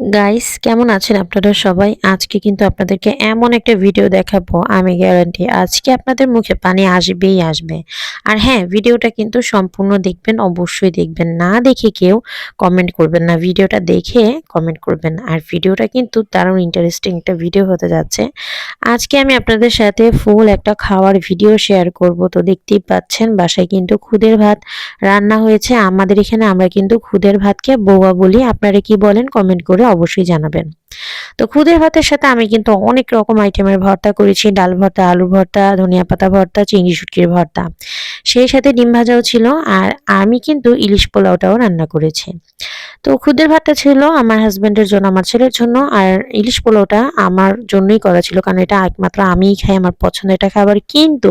Guys কেমন আছেন আপনারা সবাই? আজকে কিন্তু আপনাদেরকে এমন একটা ভিডিও দেখাবো, আমি গ্যারান্টি আজকে আপনাদের মুখে পানি আসবেই আসবে। আর হ্যাঁ ভিডিওটা কিন্তু সম্পূর্ণ দেখবেন, অবশ্যই দেখবেন। না দেখে কেউ কমেন্ট করবেন না। ভিডিওটা দেখে কমেন্ট করবেন। আর ভিডিওটা কিন্তু দারুণ ইন্টারেস্টিং একটা ভিডিও হতে যাচ্ছে। আজকে আমি আপনাদের সাথে ফুল একটা খাওয়ার ভিডিও শেয়ার করব। তো দেখতেই পাচ্ছেন, বাসায় কিন্তু খুদের ভাত রান্না হয়েছে। আমাদের এখানে আমরা কিন্তু খুদের ভাতকে বৌয়া বলি। আপনারা কি বলেন? কমেন্ট করে অবশ্যই জানাবেন। তো খুদের ভাতের সাথে আমি কিন্তু অনেক রকম আইটেমের ভর্তা করেছি। ডাল ভর্তা, আলু ভর্তা, ধনিয়া পাতা ভর্তা, চিংড়ি শুটকির ভর্তা। সেই সাথে ডিম ভাজাও ছিল আর আমি কিন্তু ইলিশ পোলাওটাও রান্না করেছি। তো খুদের ভাতটা ছিল আমার হাজবেন্ডের জন্য, আমার ছেলের জন্য আর ইলিশ পোলাওটা আমার জন্যই করা ছিল কারণ এটা একমাত্র আমিই খাই, আমার পছন্দের একটা খাবার। কিন্তু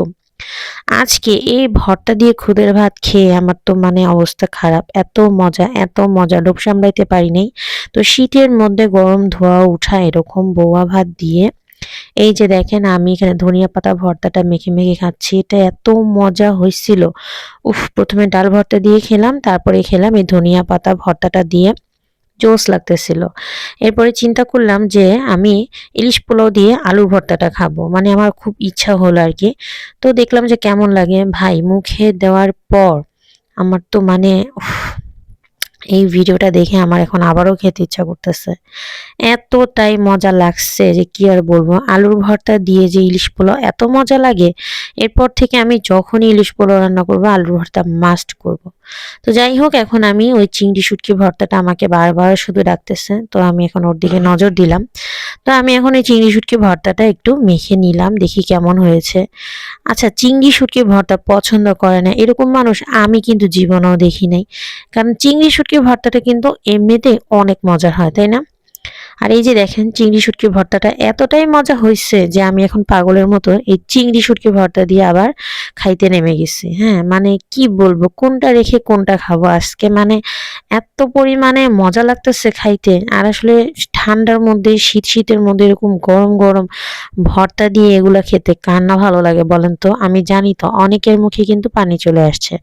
আজকে এই ভর্তা দিয়ে খুদের ভাত খেয়ে আমার তো মানে অবস্থা খারাপ। এত মজা এত মজা। লোভ সামলাইতে পারি নাই। তো শীতের মধ্যে গরম ধোয়া, উঠা এরকম বোয়া ভাত দিয়ে, এই যে দেখেন আমি এখানে ধনিয়া পাতা ভর্তাটা মেখে মেখে খাচ্ছি। এটা এত মজা হয়েছিল উফ, প্রথমে ডাল ভর্তা দিয়ে খেলাম, তারপরে খেলাম এই ধনিয়া পাতা ভর্তাটা দিয়ে। জোস লাগতেছিল। এরপরে চিন্তা করলাম যে আমি ইলিশ পোলাও দিয়ে আলুর ভর্তাটা খাব। মানে আমার খুব ইচ্ছা হলো আর কি তো দেখলাম যে কেমন লাগে। ভাই, মুখে দেওয়ার পর আমার তো মানে এই ভিডিওটা দেখে আমার এখন আবারও খেতে ইচ্ছা করতেছে। এতটাই মজা লাগছে যে কি আর বলব। আলুর ভর্তা দিয়ে যে ইলিশ পোলাও এত মজা লাগে। এরপর থেকে আমি যখনই ইলিশ পোলাও রান্না করব, আলুর ভর্তা মাস্ট করব। তো যাই হোক, এখন আমি ওই চিংড়ি শুটকি ভর্তাটা আমাকে বারবার শুধু ডাকতেছে, তো আমি এখন ওর দিকে নজর দিলাম। তো আমি এখন এই চিংড়ি শুটকি ভর্তাটা একটু মেখে নিলাম, দেখি কেমন হয়েছে। আচ্ছা চিংড়ি শুটকি ভর্তা পছন্দ করে না, এরকম মানুষ আমি কিন্তু জীবনেও দেখি নাই। কারণ চিংড়ি শুটকি ভর্তাটা কিন্তু এমনিতেই অনেক মজার হয়, তাই না? আর এই যে দেখেন, চিংড়ি শুটকি ভর্তাটা এতটাই মজা হয়েছে যে আমি এখন পাগলের মতো এই চিংড়ি শুটকি ভর্তা দিয়ে আবার খাইতে নেমে গেছি। হ্যাঁ মানে কি বলব, কোনটা রেখে কোনটা খাব? আজকে মানে এত পরিমাণে মজা লাগতেছে খাইতে। আর আসলে ঠান্ডার মধ্যে, শীত শীতের মধ্যে এরকম গরম গরম ভর্তা দিয়ে এগুলা খেতে কার না ভালো লাগে বলেন তো? আমি জানি তো, অনেকের মুখে কিন্তু পানি চলে আসছে।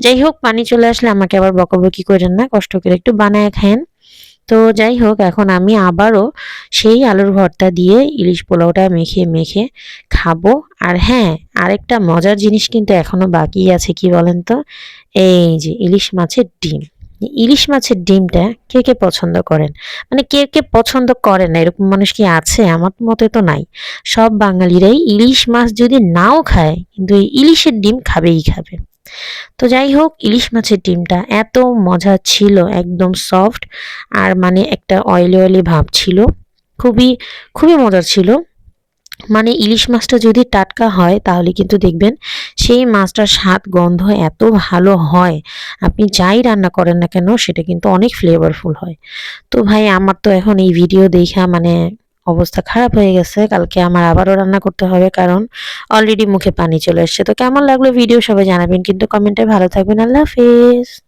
যাই হোক, পানি চলে আসলে আমাকে আবার বকাবকি করেন না, কষ্ট করে একটু বানায় খায়েন। তো যাই হোক, এখন আমি আবারও সেই আলুর ভর্তা দিয়ে ইলিশ পোলাওটা মেখে মেখে খাব। আর হ্যাঁ আরেকটা মজার জিনিস কিন্তু এখনও বাকি আছে, কি বলেন তো? এই যে ইলিশ মাছের ডিম। ইলিশ মাছের ডিমটা কে কে পছন্দ করেন? মানে কে কে পছন্দ করেন না? এরকম মানুষ কি আছে? আমার মতে তো নাই। সব বাঙালিরাই ইলিশ মাছ যদি নাও খায়, কিন্তু ইলিশের ডিম খাবেই খাবে। তো যাই হোক, ইলিশ মাছের ডিমটা এত মজা ছিল, একদম সফট আর মানে একটা অয়েলি অয়েলি ভাব ছিল। খুবই খুবই মজার ছিল। মানে ইলিশ মাছটা যদি টাটকা হয়, তাহলে কিন্তু দেখবেন সেই মাছটার স্বাদ, গন্ধ এত ভালো হয়। আপনি যাই রান্না করেন না কেন, সেটা কিন্তু অনেক ফ্লেভারফুল হয়। তো ভাই, আমার তো এখন এই ভিডিও দেখা মানে অবস্থা খারাপ হয়ে গেছে। কালকে আমার আবারও রান্না করতে হবে কারণ অলরেডি মুখে পানি চলে এসছে। তো কেমন লাগল? ভিডিও সবাই জানাবেন। কিন্তু কমেন্টে ভালো থাকবেন। আল্লাহ হাফেজ।